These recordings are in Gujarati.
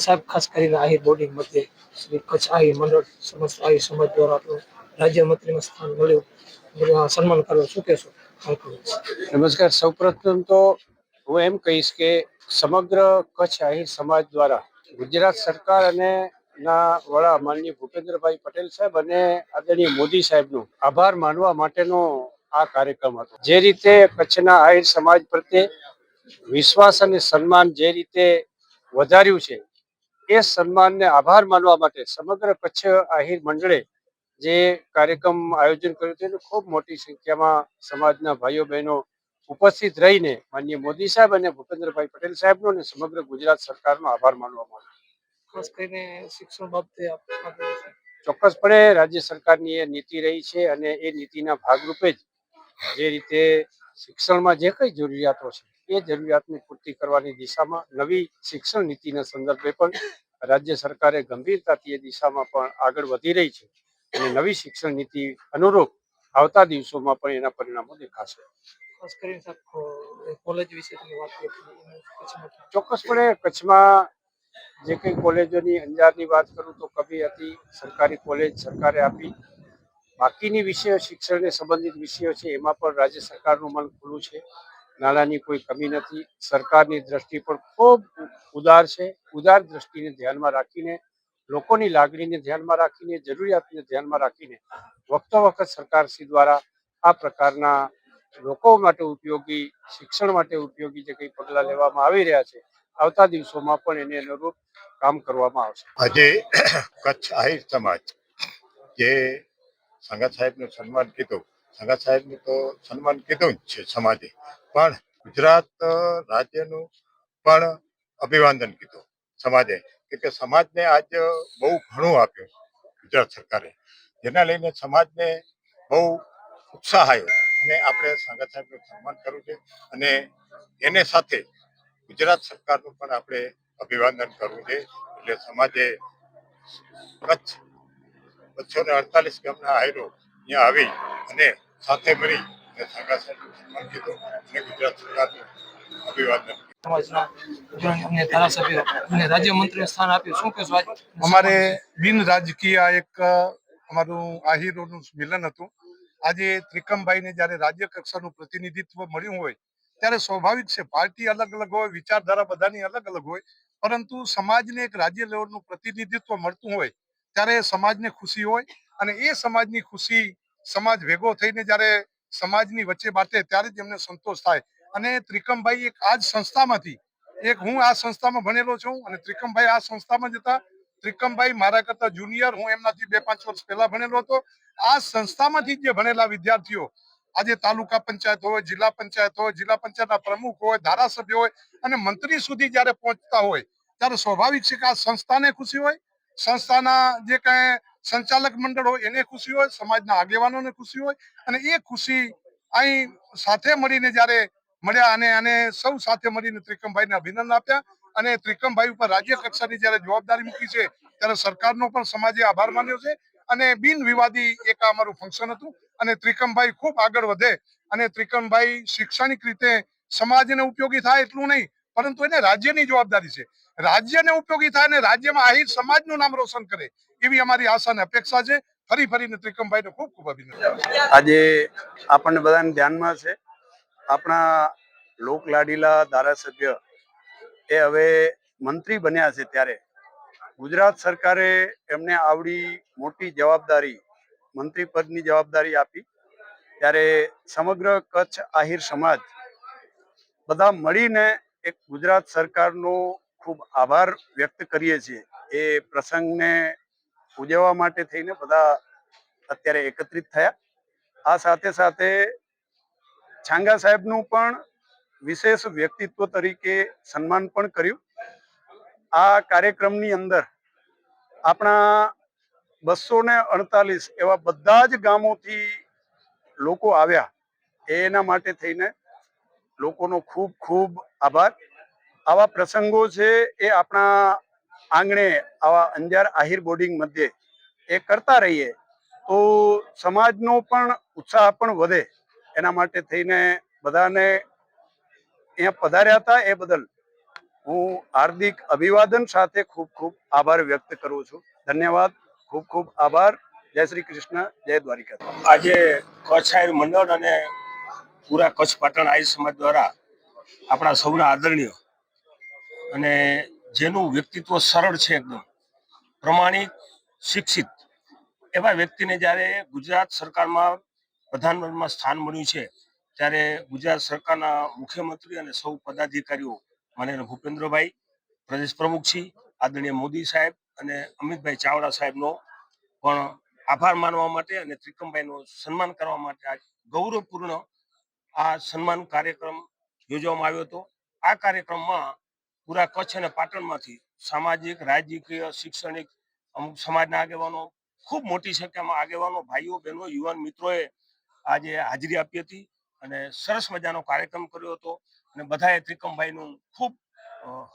સાહેબ, ખાસ કરીને આહિર બોર્ડિંગ મધ્યે શ્રી કચ્છ આહિર મંડળ સમસ્ત આહિર સમાજ દ્વારા આપણું રાજ્યમંત્રીમાં સ્થાન મળ્યું. સન્માન કરવું શું કહેશો? નમસ્કાર નમસ્કાર. સૌપ્રથમ તો હું એમ કહીશ કે સમગ્ર કચ્છ આહિર સમાજ દ્વારા ગુજરાત સરકાર અને ના વડા માનનીય ભૂપેન્દ્રભાઈ પટેલ સાહેબ અને આદરણીય મોદી સાહેબનો આભાર માનવા માટેનો આ કાર્યક્રમ હતો. જે રીતે કચ્છના આહિર સમાજ પ્રત્યે વિશ્વાસ અને સન્માન જે રીતે વધાર્યું છે એ સન્માનને આભાર માનવા માટે સમગ્ર કચ્છ આહિર મંડળે જે કાર્યક્રમ આયોજન કર્યું હતું એનું ખૂબ મોટી સંખ્યામાં સમાજના ભાઈઓ બહેનો ઉપસ્થિત રહીને માનનીય મોદી સાહેબ અને ભૂપેન્દ્રભાઈ પટેલ સાહેબનો અને સમગ્ર ગુજરાત સરકારનો આભાર માનવામાં આવ્યો ખાસ કરીને શિક્ષણ બાબતે ચોક્કસપણે રાજ્ય સરકારની એ નીતિ રહી છે અને એ નીતિના ભાગરૂપે જ જે રીતે શિક્ષણમાં જે કઈ જરૂરિયાતો છે એ જરૂરિયાતની પૂર્તિ કરવાની દિશામાં નવી શિક્ષણ નીતિના સંદર્ભે પણ રાજ્ય સરકારે ગંભીરતાથી એ દિશામાં પણ આગળ વધી રહી છે. અને નવી શિક્ષણ નીતિ અનુરૂપ આવતા દિવસોમાં પણ એના પરિણામો દેખાશે. ખાસ કરીને કોલેજ વિશે ચોક્કસપણે કચ્છમાં જે કંઈ કોલેજોની અંજારની વાત કરું તો કભી હતી સરકારી કોલેજ સરકારે આપી. બાકીની વિષયો શિક્ષણને સંબંધિત વિષયો છે એમાં પણ રાજ્ય સરકારનું મન ખુલ્લું છે. નાણાંની કોઈ કમી નથી. સરકારની દ્રષ્ટિ પણ ખૂબ ઉદાર છે. ઉદાર દ્રષ્ટિને ધ્યાનમાં રાખીને, લોકોની લાગણીને ધ્યાનમાં રાખીને, જરૂરિયાતને ધ્યાનમાં રાખીને વખતો વખત સરકારશ્રી દ્વારા આ પ્રકારના લોકો માટે ઉપયોગી, શિક્ષણ માટે ઉપયોગી જે કંઈ પગલાં લેવામાં આવી રહ્યા છે, આવતા દિવસોમાં પણ એને અનુરૂપ કામ કરવામાં આવશે. આજે કચ્છ આહિર સમાજ જે સંગત સાહેબનું સન્માન કીધું, સંગત સાહેબનું તો સન્માન કીધું જ છે સમાજે. પણ ગુજરાત રાજ્યનું પણ અભિવાદન કીધું સમાજે. કે સમાજને આજ બહુ ઘણું આપ્યું ગુજરાત સરકારે. જેના લઈને સમાજને બહુ ઉત્સાહ આવ્યો અને આપણે સંગત સાહેબનું સન્માન કરવું છે અને એને સાથે ગુજરાત સરકારનું પણ આપણે અભિવાદન કરવું છે. એટલે સમાજે કચ્છ બસો ને અડતાલીસ ગામના આયરો અહીંયા આવી અને સાથે મળી અને સાગા સાહેબનું સન્માન કીધું. અને ગુજરાત સરકારનું અભિવાદન. અમને ધારાસભ્ય અમને રાજ્યમંત્રીને સ્થાન આપ્યું. શું કહેશો અમારે બિન રાજકીય એક અમારું આહીરોનું મિલન હતું. આજે ત્રિકમભાઈને જ્યારે રાજ્ય કક્ષાનું પ્રતિનિધિત્વ મળ્યું હોય ત્યારે સ્વાભાવિક છે પાર્ટી અલગ અલગ હોય વિચારધારા બધાની અલગ અલગ હોય પરંતુ સમાજને એક રાજ્ય લેવલનું પ્રતિનિધિત્વ મળતું હોય ત્યારે સમાજને ખુશી હોય અને એ સમાજની ખુશી સમાજ ભેગો થઈને જ્યારે સમાજની વચ્ચે બાટે ત્યારે જ એમને સંતોષ થાય. અને ત્રિકમભાઈ એક આ જ સંસ્થામાંથી, એક હું આ સંસ્થામાં ભણેલો છું અને ત્રિકમભાઈ આ સંસ્થામાં જતા ત્રિકમભાઈ મારા કરતા જુનિયર હું એમનાથી બે પાંચ વર્ષ પહેલા ભણેલો હતો. આ સંસ્થામાંથી જે ભણેલા વિદ્યાર્થીઓ, આજે તાલુકા પંચાયત હોય, જિલ્લા પંચાયત હોય, જિલ્લા પંચાયતના પ્રમુખ હોય, ધારાસભ્ય હોય અને મંત્રી સુધી જ્યારે પહોંચતા હોય, ત્યારે સ્વાભાવિક છે કે આ સંસ્થાને ખુશી હોય. સંસ્થાના જે કાંઈ સંચાલક મંડળ હોય, એને ખુશી હોય, સમાજના આગેવાનોને ખુશી હોય અને એ ખુશી અહીં સાથે મળીને જ્યારે મળ્યા અને અને સૌ સાથે મળીને ત્રિકમભાઈને અભિનંદન આપ્યા અને ત્રિકમભાઈ ઉપર રાજ્ય કક્ષાની જ્યારે જવાબદારી મૂકી છે, ત્યારે સરકારનો પણ સમાજે આભાર માન્યો છે અને બિન વિવાદી એક અમારું ફંક્શન હતું અને ત્રિકમભાઈ ખૂબ આગળ વધે અને ત્રિકમભાઈ શૈક્ષણિક રીતે સમાજને ઉપયોગી થાય એટલું નહીં પરંતુ એને રાજ્યની જવાબદારી છે. રાજ્યને ઉપયોગી થાય અને રાજ્યમાં આહિર સમાજનું નામ રોશન કરે એવી અમારી આશા અને અપેક્ષા છે. ફરી ફરીને ત્રિકમભાઈને ખૂબ ખૂબ અભિનંદન. આજે આપણને બધાને ધ્યાનમાં છે. આપણા લોકલાડીલા ધારાસભ્ય એ હવે મંત્રી બન્યા છે ત્યારે. ગુજરાત સરકારે એમને આવડી મોટી જવાબદારી, મંત્રી પદની જવાબદારી આપી. ત્યારે સમગ્ર કચ્છ આહિર સમાજ બધા મળીને એક ગુજરાત સરકારનો ખૂબ આભાર વ્યક્ત કરીએ છીએ. એ પ્રસંગને ઉજવવા માટે થઈને બધા અત્યારે એકત્રિત થયા. આ સાથે સાથે છાંગા સાહેબનું પણ વિશેષ વ્યક્તિત્વ તરીકે સન્માન પણ કર્યું. આ કાર્યક્રમની અંદર આપણા બસો ને અડતાલીસ એવા બધા જ ગામોથી લોકો આવ્યા. એના માટે થઈને લોકોનો ખૂબ ખૂબ આભાર. આવા પ્રસંગો છે એ આપણા આંગણે, આવા અંજાર આહિર બોર્ડિંગ મધ્યે એ કરતા રહીએ તો સમાજનો પણ ઉત્સાહ પણ વધે. એના માટે થઈને બધાને અહીંયા પધાર્યા હતા એ બદલ હું હાર્દિક અભિવાદન સાથે ખૂબ ખૂબ આભાર વ્યક્ત કરું છું. ધન્યવાદ, ખૂબ ખૂબ આભાર. જય શ્રી કૃષ્ણ, જય દ્વારિકા આજે કચ્છ મંડળ અને પૂરા કચ્છ પાટણ આયર સમાજ દ્વારા આપણા સૌના આદરણીય અને જેનું વ્યક્તિત્વ સરળ છે એકદમ. પ્રમાણિક, શિક્ષિત એવા વ્યક્તિને જ્યારે ગુજરાત સરકારમાં પ્રધાનમંત્રીમાં સ્થાન મળ્યું છે, ત્યારે ગુજરાત સરકારના મુખ્યમંત્રી અને સૌ પદાધિકારીઓ માનનીય ભૂપેન્દ્રભાઈ પ્રદેશ પ્રમુખશ્રી આદરણીય મોદી સાહેબ અને અમિતભાઈ ચાવડા સાહેબનો પણ આભાર માનવા માટે અને ત્રિકમભાઈનું સન્માન કરવા માટે આ ગૌરવપૂર્ણ આ સન્માન કાર્યક્રમ યોજવામાં આવ્યો હતો. આ કાર્યક્રમમાં પૂરા કચ્છ અને પાટણમાંથી સામાજિક, રાજકીય, શૈક્ષણિક, અમુક સમાજના આગેવાનો, ખૂબ મોટી સંખ્યામાં આગેવાનો, ભાઈઓ, બહેનો, યુવાન મિત્રોએ આજે હાજરી આપી હતી અને સરસ મજાનો કાર્યક્રમ કર્યો હતો અને બધાએ ત્રિકમભાઈનું ખૂબ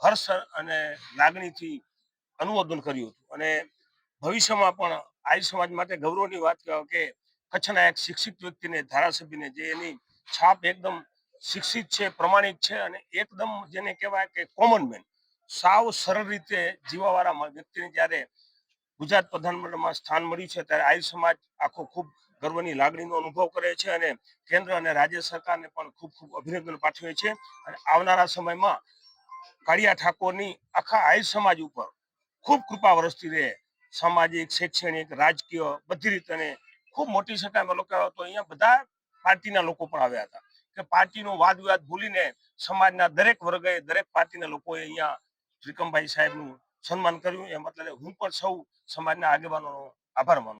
હર્ષ અને લાગણીથી અનુમોદન કર્યું હતું. અને ભવિષ્યમાં પણ આર્ય સમાજ માટે ગૌરવની વાત કહેવાય કે કચ્છના એક શિક્ષિત વ્યક્તિને ધારાસભ્યને જે એની છાપ એકદમ શિક્ષિત છે પ્રમાણિક છે અને એકદમ જેને કહેવાય કે કોમન મેન સાવ સરળ રીતે જીવાવાળા વ્યક્તિને જ્યારે ગુજરાત પ્રધાનમંત્રીમાં સ્થાન મળ્યું છે, ત્યારે આર્ય સમાજ આખો ખૂબ ગર્વની લાગણીનો અનુભવ કરે છે અને કેન્દ્ર અને રાજ્ય સરકારને પણ ખૂબ ખૂબ અભિનંદન પાઠવે છે. અને આવનારા સમયમાં કાળિયા ઠાકોરની આખા આર્ય સમાજ ઉપર ખૂબ કૃપા વરસતી રહે. સામાજિક, શૈક્ષણિક, રાજકીય બધી રીતે ખૂબ મોટી સંખ્યામાં લોકો તો અહીંયા બધા પાર્ટીના લોકો પણ આવ્યા હતા. કે પાર્ટીનો વાદ વિવાદ ભૂલીને સમાજના દરેક વર્ગે દરેક પાર્ટીના લોકોએ અહીંયા ત્રિકમભાઈ સાહેબનું સન્માન કર્યું. એ મતલબ હું પણ સૌ સમાજના આગેવાનોનો આભાર માનું